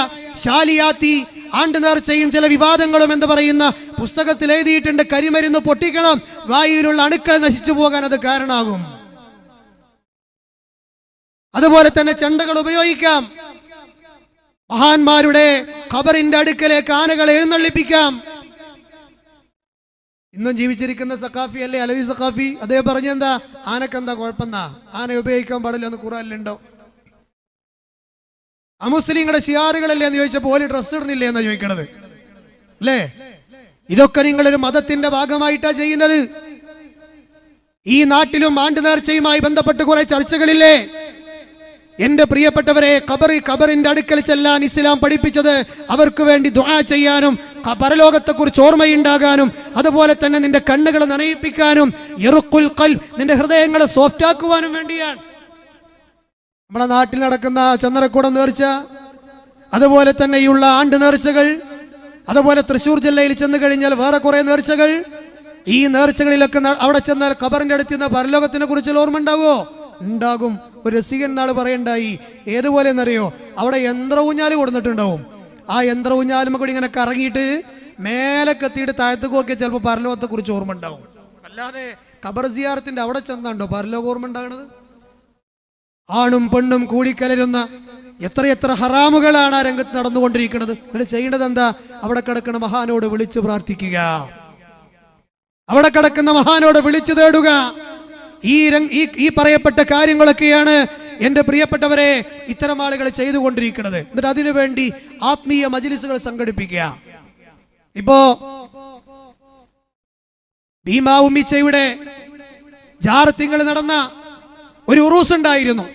ഷാലിയാത്തി ആണ്ട് നേർച്ചയും ചില വിവാദങ്ങളും എന്ന് പറയുന്ന പുസ്തകത്തിൽ എഴുതിയിട്ടുണ്ട് കരിമരുന്ന് പൊട്ടിക്കണം വായുവിലുള്ള അണുക്കൾ നശിച്ചു പോകാൻ അത് കാരണമാകും അതുപോലെ തന്നെ ചെണ്ടകൾ ഉപയോഗിക്കാം. മഹാന്മാരുടെ ഖബറിന്റെ അടുക്കലേക്ക് ആനകളെ എഴുന്നള്ളിപ്പിക്കാം. ഇന്നും ജീവിച്ചിരിക്കുന്ന സഖാഫി അല്ലേ? അലവി സഖാഫി അദ്ദേഹം പറഞ്ഞെന്താ? ആനക്കെന്താ കുഴപ്പമെന്നാ? ആന ഉപയോഗിക്കാൻ പാടില്ല എന്ന് ഖുറാനിലുണ്ടോ അമുസ്ലിങ്ങളുടെ ഷിയാറുകളല്ലേ എന്ന് ചോദിച്ചപ്പോൾ ഓൽ ഡ്രസ് ഇടുന്നില്ലേ എന്നാ ചോദിക്കണത്? അല്ലേ? ഇതൊക്കെ നിങ്ങളൊരു മതത്തിന്റെ ഭാഗമായിട്ടാ ചെയ്യുന്നത്. ഈ നാട്ടിലും ആണ്ട് നേർച്ചയുമായി ബന്ധപ്പെട്ട് കുറെ ചർച്ചകളില്ലേ? എന്റെ പ്രിയപ്പെട്ടവരെ കബറി കബറിന്റെ അടുക്കൽ ചെല്ലാൻ ഇസ്ലാം പഠിപ്പിച്ചത് അവർക്ക് വേണ്ടി ദുആ ചെയ്യാനും പരലോകത്തെ പരലോകത്തെക്കുറിച്ച് ഓർമ്മയുണ്ടാകാനും അതുപോലെ തന്നെ നിന്റെ കണ്ണുകൾ നനയിപ്പിക്കാനും ഇറുക്കുൽ കൽ നിന്റെ ഹൃദയങ്ങളെ സോഫ്റ്റ് ആക്കുവാനും വേണ്ടിയാണ്. നമ്മുടെ നാട്ടിൽ നടക്കുന്ന ചന്ദ്രക്കൂടം നേർച്ച അതുപോലെ തന്നെയുള്ള ആണ്ട് നേർച്ചകൾ അതുപോലെ തൃശ്ശൂർ ജില്ലയിൽ ചെന്ന് കഴിഞ്ഞാൽ വേറെ കുറെ നേർച്ചകൾ. ഈ നേർച്ചകളിലൊക്കെ അവിടെ ചെന്നാൽ കബറിന്റെ അടുത്ത് പരലോകത്തിനെ കുറിച്ചുള്ള ഓർമ്മ ഉണ്ടാകുമോ ഉണ്ടാകും. ഒരു രസികൻ നാൾ പറയണ്ടായി. ഏതുപോലെ എന്നറിയോ? അവിടെ യന്ത്ര ഊഞ്ഞാൽ കൊടുത്തിട്ടുണ്ടാവും ആ യന്ത്ര ഊഞ്ഞാലും കൂടി ഇങ്ങനെ കറങ്ങിയിട്ട് മേലെ കത്തിയിട്ട് താഴത്തേക്ക് നോക്കിയാൽ ചിലപ്പോൾ പരലോകത്തെ കുറിച്ച് ഓർമ്മ ഉണ്ടാവും. അല്ലാതെ കബർ സിയാറത്തിന്റെ അവിടെ ചെന്നാണ്ടോ? പരലോക ഓർമ്മ ഉണ്ടാകണത്? ആണും പെണ്ണും കൂടിക്കലരുന്ന എത്രയെത്ര ഹറാമുകളാണ് ആ രംഗത്ത് നടന്നുകൊണ്ടിരിക്കുന്നത്. അങ്ങനെ ചെയ്യേണ്ടത് എന്താ? അവിടെ കിടക്കുന്ന മഹാനോട് വിളിച്ചു പ്രാർത്ഥിക്കുക. അവിടെ കിടക്കുന്ന മഹാനോട് വിളിച്ചു തേടുക. ഈ ഈ ഈ പറയപ്പെട്ട കാര്യങ്ങളൊക്കെയാണ് എന്റെ പ്രിയപ്പെട്ടവരെ ഇത്തരം ആളുകൾ ചെയ്തുകൊണ്ടിരിക്കുന്നത്. എന്നിട്ട് അതിനുവേണ്ടി ആത്മീയ മജിലിസുകൾ സംഘടിപ്പിക്കുക. ഇപ്പോ ഭീമാ ഉമ്മിച്ചയുടെ ജാറത്തിങ്ങൾ നടന്ന ഒരു ഉറൂസ് ഉണ്ടായിരുന്നു.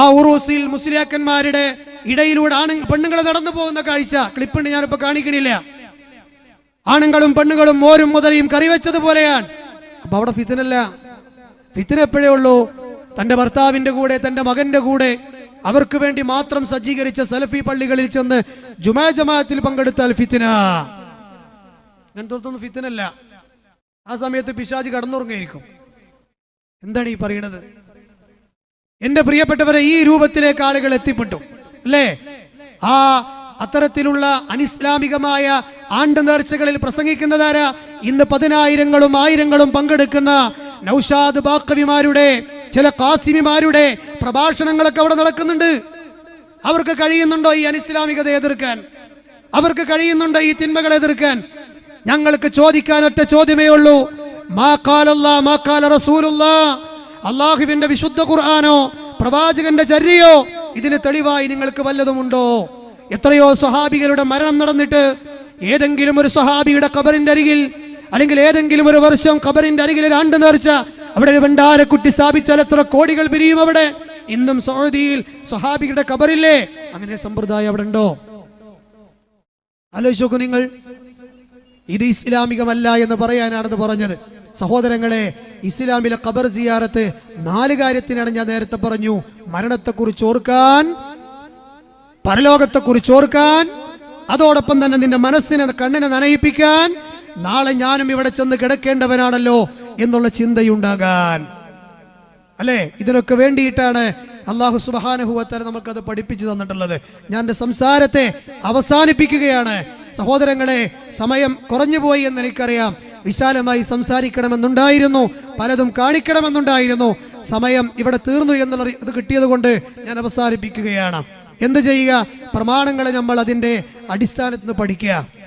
ആ ഉറൂസിൽ മുസ്ലിയാക്കന്മാരുടെ ഇടയിലൂടെ ആണ് പെണ്ണുങ്ങൾ നടന്നു പോകുന്ന കാഴ്ച ക്ലിപ്പുണ്ട് ഞാനിപ്പോ കാണിക്കണില്ല. ആണുങ്ങളും പെണ്ണുങ്ങളും മോരും മുതലയും കറിവെച്ചതുപോലെയാണ് അപ്പൊ അവിടെ ഫിത്തനല്ല. ഫിത്തന എപ്പോഴേ ഉള്ളൂ തന്റെ ഭർത്താവിന്റെ കൂടെ തന്റെ മകന്റെ കൂടെ അവർക്ക് വേണ്ടി മാത്രം സജ്ജീകരിച്ച സലഫി പള്ളികളിൽ ചെന്ന് ജുമാ ജമാഅത്തിൽ പങ്കെടുത്താൽ ഫിത്തിന. അങ്ങനത്തെ ഫിത്തിനല്ല. ആ സമയത്ത് പിശാജ് കടന്നുറങ്ങിയിരിക്കും എന്താണ് ഈ പറയുന്നത് എന്റെ പ്രിയപ്പെട്ടവരെ ഈ രൂപത്തിലേക്ക് ആളുകൾ എത്തിപ്പെട്ടു. അല്ലേ? ആ അത്തരത്തിലുള്ള അനിസ്ലാമികമായ ആണ്ട് നേർച്ചകളിൽ പ്രസംഗിക്കുന്നതാരാ? ഇന്ന് പതിനായിരങ്ങളും ആയിരങ്ങളും പങ്കെടുക്കുന്ന നൌഷാദ് ബാക്കവിമാരുടെ ചില കാസിമിമാരുടെ പ്രഭാഷണങ്ങളൊക്കെ അവിടെ നടക്കുന്നുണ്ട്. അവർക്ക് കഴിയുന്നുണ്ടോ ഈ അനിസ്ലാമികത എതിർക്കാൻ? അവർക്ക് കഴിയുന്നുണ്ടോ ഈ തിന്മകളെ എതിർക്കാൻ? ഞങ്ങൾക്ക് ചോദിക്കാൻ ഒറ്റ ചോദ്യമേ ഉള്ളൂ. മാ മാ അള്ളാഹുവിന്റെ വിശുദ്ധ ഖുർആാനോ പ്രവാചകന്റെ ചര്യയോ ഇതിന് തെളിവായി നിങ്ങൾക്ക് വല്ലതുമുണ്ടോ? എത്രയോ സ്വഹാബികളുടെ മരണം നടന്നിട്ട് ഏതെങ്കിലും ഒരു സ്വഹാബിയുടെ കബറിന്റെ അരികിൽ അല്ലെങ്കിൽ ഏതെങ്കിലും ഒരു വർഷം കബറിന്റെ അരികിൽ ഒരു ആണ്ട് നേർച്ച അവിടെ ഒരു ഭണ്ഡാരക്കുട്ടി സ്ഥാപിച്ചാൽ എത്ര കോടികൾ പിരിയും അവിടെ? ഇന്നും സൗദിയിൽ സ്വഹാബികളുടെ കബറില്ലേ അങ്ങനെ സമ്പ്രദായം അവിടെ ഉണ്ടോ? ആലോചിച്ച് നിങ്ങൾ. ഇത് ഇസ്ലാമികമല്ല എന്ന് പറയാനാണെന്ന് പറഞ്ഞത്. സഹോദരങ്ങളെ ഇസ്ലാമിലെ ഖബർ സിയാറത്ത് നാല് കാര്യത്തിനാണ് ഞാൻ നേരത്തെ പറഞ്ഞു. മരണത്തെ കുറിച്ച് ഓർക്കാൻ പരലോകത്തെ കുറിച്ച് ഓർക്കാൻ അതോടൊപ്പം തന്നെ നിന്റെ മനസ്സിനെ കണ്ണിനെ നനയിപ്പിക്കാൻ നാളെ ഞാനും ഇവിടെ ചെന്ന് കിടക്കേണ്ടവനാണല്ലോ എന്നുള്ള ചിന്തയുണ്ടാകാൻ. അല്ലേ? ഇതിനൊക്കെ വേണ്ടിയിട്ടാണ് അള്ളാഹു സുബാനഹുവത്തര നമുക്കത് പഠിപ്പിച്ചു തന്നിട്ടുള്ളത്. ഞാൻ എന്റെ സംസാരത്തെ അവസാനിപ്പിക്കുകയാണ്. സഹോദരങ്ങളെ സമയം കുറഞ്ഞുപോയി എന്ന് എനിക്കറിയാം വിശാലമായി സംസാരിക്കണമെന്നുണ്ടായിരുന്നു. പലതും കാണിക്കണമെന്നുണ്ടായിരുന്നു. സമയം ഇവിടെ തീർന്നു എന്നുള്ള ഇത് കിട്ടിയത് കൊണ്ട് ഞാൻ അവസാനിപ്പിക്കുകയാണ്. എന്ത് ചെയ്യുക? പ്രമാണങ്ങളെ നമ്മൾ അതിന്റെ അടിസ്ഥാനത്തിൽ നിന്ന് പഠിക്കുക.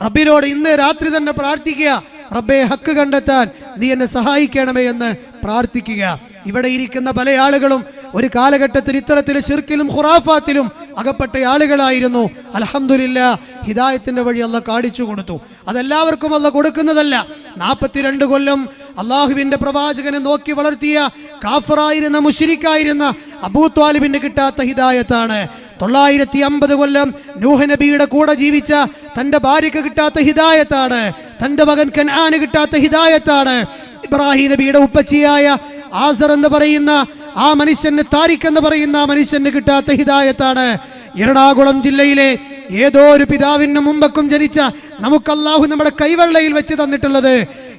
റബ്ബിനോട് ഇന്ന് രാത്രി തന്നെ പ്രാർത്ഥിക്കുക. റബ്ബെ ഹക്ക് കണ്ടെത്താൻ നീ എന്നെ സഹായിക്കണമേ എന്ന് പ്രാർത്ഥിക്കുക. ഇവിടെ ഇരിക്കുന്ന പല ആളുകളും ഒരു കാലഘട്ടത്തിൽ ഇത്തരത്തിൽ ഷിർക്കിലും ഖുറാഫാത്തിലും അകപ്പെട്ട ആളുകളായിരുന്നു. അലഹമില്ല ഹിദായത്തിന്റെ വഴി അല്ല കാണിച്ചു കൊടുത്തു. അതെല്ലാവർക്കും അല്ല കൊടുക്കുന്നതല്ല. നാൽപ്പത്തിരണ്ട് കൊല്ലം അള്ളാഹുവിന്റെ പ്രവാചകനെ നോക്കി വളർത്തിയ കാഫറായിരുന്ന മുഷിരിക്കായിരുന്ന അബൂ ത്വാലിബിന് കിട്ടാത്ത ഹിദായത്താണ്. തൊള്ളായിരത്തി അമ്പത് കൊല്ലം നൂഹ നബിയുടെ കൂടെ ജീവിച്ച തന്റെ ഭാര്യക്ക് കിട്ടാത്ത ഹിദായത്താണ്. തന്റെ മകൻ കനാന് കിട്ടാത്ത ഹിദായത്താണ്. ഇബ്രാഹിം നബിയുടെ ഉപ്പച്ചിയായ ആസർ എന്ന് പറയുന്ന ആ മനുഷ്യന് താരിഖ് എന്ന് പറയുന്ന ആ മനുഷ്യന് കിട്ടാത്ത ഹിദായത്താണ്. എറണാകുളം ജില്ലയിലെ ഏതോ ഒരു പിതാവിന് മുമ്പക്കും ജനിച്ച നമുക്ക് അള്ളാഹു നമ്മുടെ കൈവെള്ളയിൽ വെച്ച് തന്നിട്ടുള്ളത്.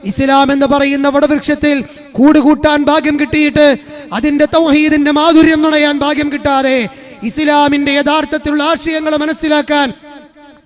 ഇസ്ലാം എന്ന് പറയുന്ന വടവൃക്ഷത്തിൽ കൂടുകൂട്ടാൻ ഭാഗ്യം കിട്ടിയിട്ട് അതിന്റെ തൗഹീദിന്റെ മാധുര്യം നുണയാൻ ഭാഗ്യം കിട്ടാതെ ഇസ്ലാമിന്റെ യഥാർത്ഥത്തിലുള്ള ആശയങ്ങൾ മനസ്സിലാക്കാൻ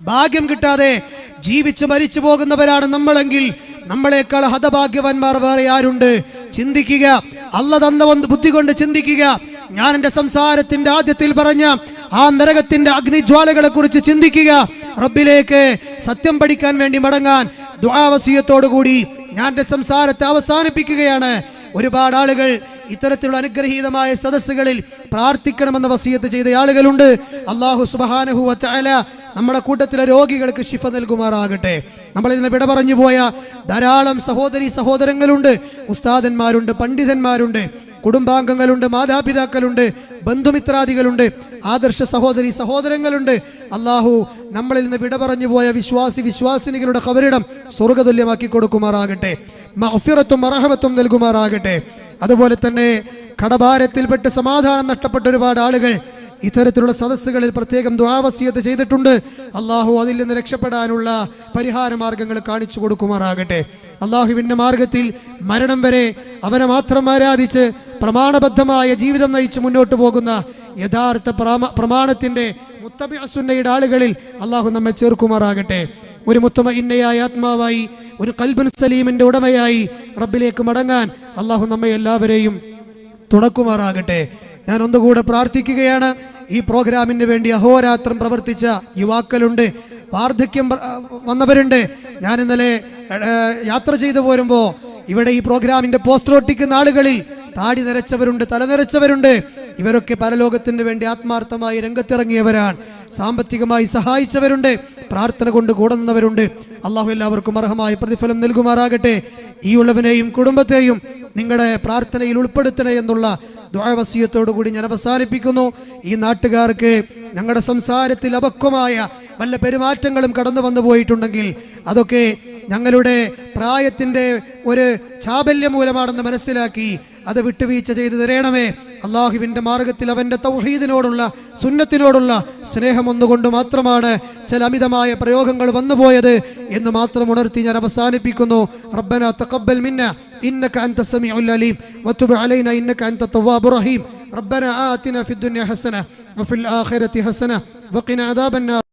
ഭാഗ്യം കിട്ടാതെ ജീവിച്ചു മരിച്ചു പോകുന്നവരാണ് നമ്മളെങ്കിൽ നമ്മളെക്കാൾ ഹതഭാഗ്യവാന്മാർ വേറെ ആരുണ്ട്? ചിന്തിക്കുക. അല്ല തന്ന ബുദ്ധി കൊണ്ട് ചിന്തിക്കുക. ഞാൻ എന്റെ സംസാരത്തിന്റെ ആദ്യത്തിൽ പറഞ്ഞ ആ നരകത്തിന്റെ അഗ്നിജ്വാലകളെ കുറിച്ച് ചിന്തിക്കുക. റബ്ബിലേക്ക് സത്യം പഠിക്കാൻ വേണ്ടി മടങ്ങാൻ ദുആവസീയത്തോടുകൂടി ഞാൻ എന്റെ സംസാരത്തെ അവസാനിപ്പിക്കുകയാണ്. ഒരുപാട് ആളുകൾ ഇത്തരത്തിലുള്ള അനുഗ്രഹീതമായ സദസ്സുകളിൽ പ്രാർത്ഥിക്കണമെന്ന വസീയത്ത് ചെയ്ത ആളുകളുണ്ട്. അള്ളാഹു സുബഹാനഹു വച്ചാല നമ്മുടെ കൂട്ടത്തിലെ രോഗികൾക്ക് ശിഫ നൽകുമാറാകട്ടെ. നമ്മളിൽ നിന്ന് വിട പറഞ്ഞു പോയ ധാരാളം സഹോദരി സഹോദരങ്ങളുണ്ട്. ഉസ്താദന്മാരുണ്ട് പണ്ഡിതന്മാരുണ്ട് കുടുംബാംഗങ്ങളുണ്ട് മാതാപിതാക്കളുണ്ട് ബന്ധുമിത്രാദികളുണ്ട് ആദർശ സഹോദരി സഹോദരങ്ങളുണ്ട്. അള്ളാഹു നമ്മളിൽ നിന്ന് വിട പറഞ്ഞു പോയ വിശ്വാസി വിശ്വാസിനികളുടെ കവരിടം സ്വർഗതുല്യമാക്കി കൊടുക്കുമാറാകട്ടെ. മഹഫിറത്തും അർഹമത്തും നൽകുമാറാകട്ടെ. അതുപോലെ തന്നെ കടഭാരത്തിൽപ്പെട്ട് സമാധാനം നഷ്ടപ്പെട്ട ഒരുപാട് ആളുകൾ ഇത്തരത്തിലുള്ള സദസ്സുകളിൽ പ്രത്യേകം ദ്വാവസീയത ചെയ്തിട്ടുണ്ട്. അള്ളാഹു അതിൽ നിന്ന് രക്ഷപ്പെടാനുള്ള പരിഹാര മാർഗങ്ങൾ കാണിച്ചു കൊടുക്കുമാറാകട്ടെ. അള്ളാഹുവിന്റെ മാർഗത്തിൽ മരണം വരെ അവനെ മാത്രം ആരാധിച്ച് പ്രമാണബദ്ധമായ ജീവിതം നയിച്ച് മുന്നോട്ട് പോകുന്ന യഥാർത്ഥ പ്രമാ പ്രമാണത്തിന്റെ മുത്തബിഅസുന്നയുടെ ആളുകളിൽ അള്ളാഹു നമ്മെ ചേർക്കുമാറാകട്ടെ. ഒരു മുത്തമ ഇന്നയായ ആത്മാവായി ഒരു കൽബുൻ സലീമിന്റെ ഉടമയായി റബ്ബിലേക്ക് മടങ്ങാൻ അള്ളാഹു നമ്മെ എല്ലാവരെയും തുണക്കുമാറാകട്ടെ ഞാൻ ഒന്നുകൂടെ പ്രാർത്ഥിക്കുകയാണ്. ഈ പ്രോഗ്രാമിന് വേണ്ടി അഹോരാത്രം പ്രവർത്തിച്ച യുവാക്കളുണ്ട് വാർദ്ധക്യം വന്നവരുണ്ട്. ഞാൻ ഇന്നലെ യാത്ര ചെയ്തു പോരുമ്പോൾ ഇവിടെ ഈ പ്രോഗ്രാമിന്റെ പോസ്റ്റർ ഒട്ടിക്കുന്ന ആളുകളിൽ താടി നിരച്ചവരുണ്ട് തല നിരച്ചവരുണ്ട്. ഇവരൊക്കെ പരലോകത്തിന് വേണ്ടി ആത്മാർത്ഥമായി രംഗത്തിറങ്ങിയവരാണ്. സാമ്പത്തികമായി സഹായിച്ചവരുണ്ട് പ്രാർത്ഥന കൊണ്ട് കൂടുന്നവരുണ്ട്. അള്ളാഹു എല്ലാവർക്കും അർഹമായ പ്രതിഫലം നൽകുമാറാകട്ടെ. ഈ ഉള്ളവനെയും കുടുംബത്തെയും നിങ്ങളുടെ പ്രാർത്ഥനയിൽ ഉൾപ്പെടുത്തണേ എന്നുള്ള ദ്വാവസീയത്തോടു കൂടി ഞാൻ അവസാനിപ്പിക്കുന്നു. ഈ നാട്ടുകാർക്ക് ഞങ്ങളുടെ സംസാരത്തിൽ അപക്വമായ വല്ല പെരുമാറ്റങ്ങളും കടന്നു വന്നു പോയിട്ടുണ്ടെങ്കിൽ അതൊക്കെ ഞങ്ങളുടെ പ്രായത്തിന്റെ ഒരു ചാബല്യം മൂലമാണെന്ന് മനസ്സിലാക്കി അത് വിട്ടുവീഴ്ച ചെയ്തു തരണമേ. അള്ളാഹുവിൻ്റെ മാർഗത്തിൽ അവൻ്റെ തൗഹീദിനോടുള്ള സുന്നത്തിനോടുള്ള സ്നേഹം ഒന്നുകൊണ്ട് മാത്രമാണ് ചില അമിതമായ പ്രയോഗങ്ങൾ വന്നുപോയത് എന്ന് മാത്രം ഉണർത്തി ഞാൻ അവസാനിപ്പിക്കുന്നു റബ്ബന തഖബ്ബൽ മിന്ന إنك أنت السميع العليم وتب علينا إنك أنت التواب الرحيم ربنا آتنا في الدنيا حسنة وفي الآخرة حسنة وقنا عذاب النار